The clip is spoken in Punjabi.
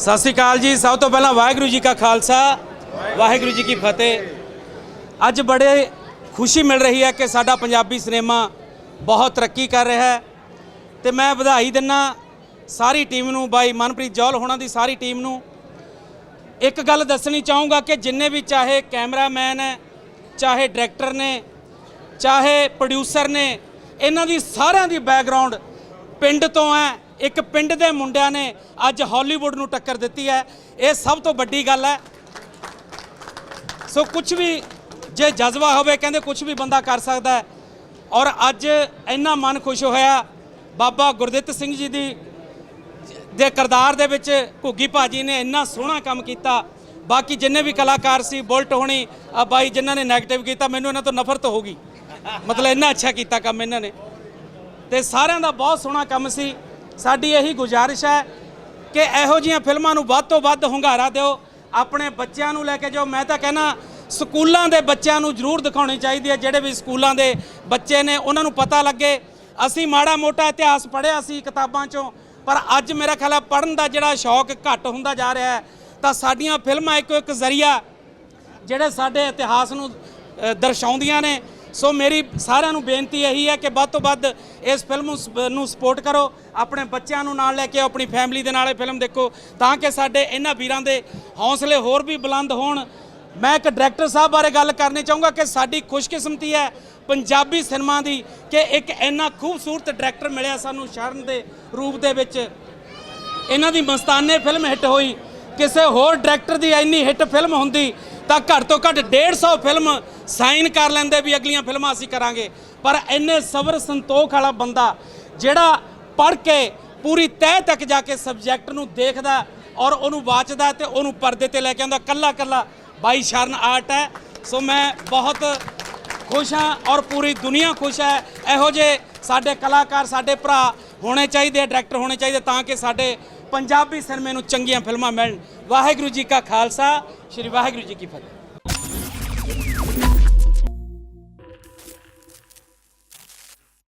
ਸਤਿ ਸ਼੍ਰੀ ਅਕਾਲ ਜੀ। ਸਭ ਤੋਂ ਪਹਿਲਾਂ ਵਾਹਿਗੁਰੂ ਜੀ ਕਾ ਖਾਲਸਾ, ਵਾਹਿਗੁਰੂ ਜੀ ਕੀ ਫਤਿਹ। ਅੱਜ ਬੜੇ ਖੁਸ਼ੀ ਮਿਲ ਰਹੀ ਹੈ ਕਿ ਸਾਡਾ ਪੰਜਾਬੀ ਸਿਨੇਮਾ ਬਹੁਤ ਤਰੱਕੀ ਕਰ ਰਿਹਾ ਹੈ। ਤੇ ਮੈਂ ਵਧਾਈ ਦਿੰਨਾ ਸਾਰੀ ਟੀਮ ਨੂੰ, ਬਾਈ ਮਨਪ੍ਰੀਤ ਜੌਲ ਹੋਣਾ ਦੀ ਸਾਰੀ ਟੀਮ ਨੂੰ। ਇੱਕ ਗੱਲ ਦੱਸਣੀ ਚਾਹੂੰਗਾ ਕਿ ਜਿੰਨੇ ਵੀ ਚਾਹੇ ਕੈਮਰਾਮੈਨ ਹੈ, ਚਾਹੇ ਡਾਇਰੈਕਟਰ ਨੇ, ਚਾਹੇ ਪ੍ਰੋਡਿਊਸਰ ਨੇ, ਇਹਨਾਂ ਦੀ ਸਾਰਿਆਂ ਦੀ ਬੈਕਗ੍ਰਾਉਂਡ ਪਿੰਡ ਤੋਂ ਹੈ। ਇੱਕ ਪਿੰਡ ਦੇ ਮੁੰਡਿਆਂ ਨੇ ਅੱਜ ਹਾਲੀਵੁੱਡ ਨੂੰ ਟੱਕਰ ਦਿੱਤੀ ਹੈ। ਇਹ ਸਭ ਤੋਂ ਵੱਡੀ ਗੱਲ ਹੈ। ਸੋ ਕੁਝ ਵੀ ਜੇ ਜਜ਼ਬਾ ਹੋਵੇ, ਕਹਿੰਦੇ ਕੁਝ ਵੀ ਬੰਦਾ ਕਰ ਸਕਦਾ ਹੈ। ਔਰ ਅੱਜ ਇੰਨਾ ਮਨ ਖੁਸ਼ ਹੋਇਆ, ਬਾਬਾ ਗੁਰਦਿੱਤ ਸਿੰਘ ਜੀ ਦੀ ਦੇ ਕਰਦਾਰ ਦੇ ਵਿੱਚ ਘੁੱਗੀ ਭਾਜੀ ਨੇ ਇੰਨਾ ਸੋਹਣਾ ਕੰਮ ਕੀਤਾ। ਬਾਕੀ ਜਿੰਨੇ ਵੀ ਕਲਾਕਾਰ ਸੀ, ਬੁਲਟ ਹੋਣੀ, ਆ ਬਾਈ ਜਿਨ੍ਹਾਂ ਨੇ 네ਗੇਟਿਵ ਕੀਤਾ, ਮੈਨੂੰ ਇਹਨਾਂ ਤੋਂ ਨਫ਼ਰਤ ਹੋ ਗਈ। ਮਤਲਬ ਇੰਨਾ ਅੱਛਾ ਕੀਤਾ ਕੰਮ ਇਹਨਾਂ ਨੇ। ਤੇ ਸਾਰਿਆਂ ਦਾ ਬਹੁਤ ਸੋਹਣਾ ਕੰਮ ਸੀ। ਸਾਡੀ ਇਹੀ ਗੁਜ਼ਾਰਿਸ਼ ਹੈ ਕਿ ਇਹੋ ਜੀਆਂ ਫਿਲਮਾਂ ਨੂੰ ਵੱਧ ਤੋਂ ਵੱਧ ਹੁੰਗਾਰਾ ਦਿਓ। ਆਪਣੇ ਬੱਚਿਆਂ ਨੂੰ ਲੈ ਕੇ ਜਾਓ। ਮੈਂ ਤਾਂ ਕਹਿੰਦਾ, ਸਕੂਲਾਂ ਦੇ ਬੱਚਿਆਂ ਨੂੰ ਜ਼ਰੂਰ ਦਿਖਾਉਣੀ ਚਾਹੀਦੀ ਹੈ। ਜਿਹੜੇ ਵੀ ਸਕੂਲਾਂ ਦੇ ਬੱਚੇ ਨੇ, ਉਹਨਾਂ ਨੂੰ ਪਤਾ ਲੱਗੇ। ਅਸੀਂ ਮਾੜਾ ਮੋਟਾ ਇਤਿਹਾਸ ਪੜ੍ਹਿਆ ਸੀ ਕਿਤਾਬਾਂ 'ਚੋਂ, ਪਰ ਅੱਜ ਮੇਰਾ ਖਿਆਲ ਹੈ ਪੜ੍ਹਨ ਦਾ ਜਿਹੜਾ ਸ਼ੌਕ ਘੱਟ ਹੁੰਦਾ ਜਾ ਰਿਹਾ ਹੈ, ਤਾਂ ਸਾਡੀਆਂ ਫਿਲਮਾਂ ਇੱਕੋ ਇੱਕ ਜ਼ਰੀਆ ਜਿਹੜੇ ਸਾਡੇ ਇਤਿਹਾਸ ਨੂੰ ਦਰਸਾਉਂਦੀਆਂ ਨੇ। ਸੋ ਮੇਰੀ ਸਾਰਿਆਂ ਨੂੰ ਬੇਨਤੀ ਇਹੀ ਹੈ ਕਿ ਵੱਧ ਤੋਂ ਵੱਧ ਇਸ ਫਿਲਮ ਨੂੰ ਸਪ- ਨੂੰ ਸਪੋਰਟ ਕਰੋ, ਆਪਣੇ ਬੱਚਿਆਂ ਨੂੰ ਨਾਲ ਲੈ ਕੇ ਆਪਣੀ ਫੈਮਿਲੀ ਦੇ ਨਾਲ ਇਹ ਫਿਲਮ ਦੇਖੋ, ਤਾਂ ਕਿ ਸਾਡੇ ਇਹਨਾਂ ਵੀਰਾਂ ਦੇ ਹੌਸਲੇ ਹੋਰ ਵੀ ਬੁਲੰਦ ਹੋਣ। ਮੈਂ ਇੱਕ ਡਾਇਰੈਕਟਰ ਸਾਹਿਬ ਬਾਰੇ ਗੱਲ ਕਰਨੀ ਚਾਹੂੰਗਾ ਕਿ ਸਾਡੀ ਖੁਸ਼ਕਿਸਮਤੀ ਹੈ ਪੰਜਾਬੀ ਸਿਨੇਮਾ ਦੀ ਕਿ ਇੱਕ ਇੰਨਾ ਖੂਬਸੂਰਤ ਡਾਇਰੈਕਟਰ ਮਿਲਿਆ ਸਾਨੂੰ ਸ਼ਰਨ ਦੇ ਰੂਪ ਦੇ ਵਿੱਚ। ਇਹਨਾਂ ਦੀ ਮਸਤਾਨੇ ਫਿਲਮ ਹਿੱਟ ਹੋਈ, ਕਿਸੇ ਹੋਰ ਡਾਇਰੈਕਟਰ ਦੀ ਇੰਨੀ ਹਿੱਟ ਫਿਲਮ ਹੁੰਦੀ ਤਾਂ ਘੱਟ ਤੋਂ ਘੱਟ 150 ਫਿਲਮ ਸਾਈਨ ਕਰ ਲੈਂਦੇ ਵੀ ਅਗਲੀਆਂ ਫਿਲਮਾਂ ਅਸੀਂ ਕਰਾਂਗੇ। ਪਰ ਇੰਨੇ ਸਬਰ ਸੰਤੋਖ ਵਾਲਾ ਬੰਦਾ ਜਿਹੜਾ ਪੜ੍ਹ ਕੇ ਪੂਰੀ ਤਹਿ ਤੱਕ ਜਾ ਕੇ ਸਬਜੈਕਟ ਨੂੰ ਦੇਖਦਾ ਔਰ ਉਹਨੂੰ ਵਾਚਦਾ ਤੇ ਉਹਨੂੰ ਪਰਦੇ ਤੇ ਲੈ ਕੇ ਆਉਂਦਾ, ਕੱਲਾ ਕੱਲਾ ਬਾਈ ਸ਼ਰਨ ਆਰਟ ਹੈ। ਸੋ ਮੈਂ ਬਹੁਤ ਖੁਸ਼ ਹਾਂ ਔਰ ਪੂਰੀ ਦੁਨੀਆ ਖੁਸ਼ ਹੈ। ਇਹੋ ਜਿਹੇ ਸਾਡੇ ਕਲਾਕਾਰ, ਸਾਡੇ ਭਰਾ ਹੋਣੇ ਚਾਹੀਦੇ ਡਾਇਰੈਕਟਰ ਹੋਣੇ ਚਾਹੀਦੇ ਤਾਂ ਕਿ ਸਾਡੇ ਪੰਜਾਬੀ ਸਿਨੇਮੇ ਨੂੰ ਚੰਗੀਆਂ ਫਿਲਮਾਂ ਮਿਲਣ। ਵਾਹਿਗੁਰੂ ਜੀ ਕਾ ਖਾਲਸਾ, ਸ੍ਰੀ ਵਾਹਿਗੁਰੂ ਜੀ ਕੀ ਫਤਿਹ।